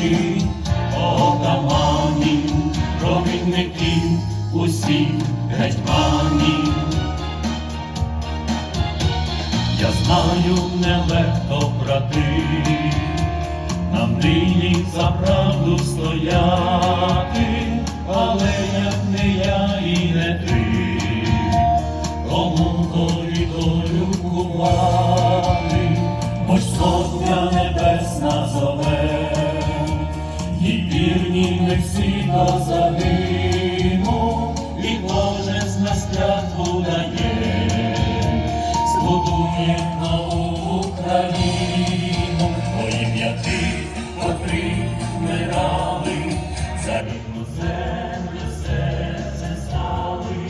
душі, отаманів, провідників усіх гетьманів. Я знаю, нелегко, брати, нам нині за правду стояти, але як не я і не ти, кому долі долю кувати, бо ж сотня небесна і ми всі до загину, і кожен з нас клятву дає. Збудує Україну, бо ім'я тих, котрі вмирали, за рідну землю серце стали,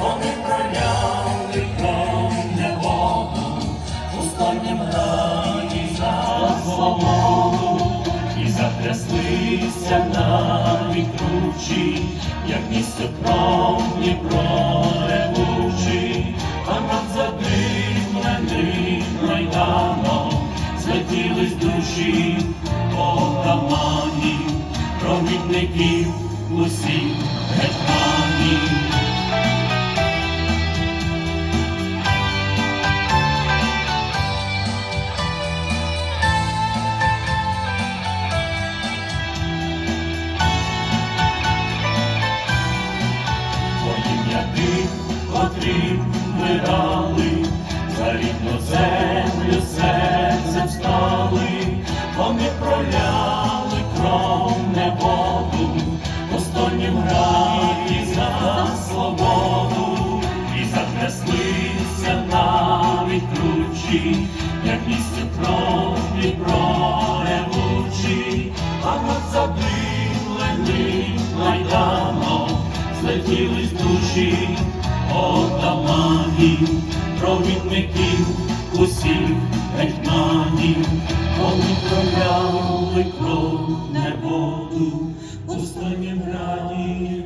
вони проляли кров неводу, останнім раді за свободу, і затряслися як місце кров Дніпро ревучий, а над задимленим майданом злетілись душі отаманів, провідників усіх гетьманів. Тих, котрі вмирали, за рідну землю серцем стали, вони проляли кров неводу, в останнім граді за свободу, і затряслися навіть кручі, як місце крові проревучі, а над задимленим злетілись душі отаманів, провідників усіх гетьманів, вони проляли кров небоду, у останнім раді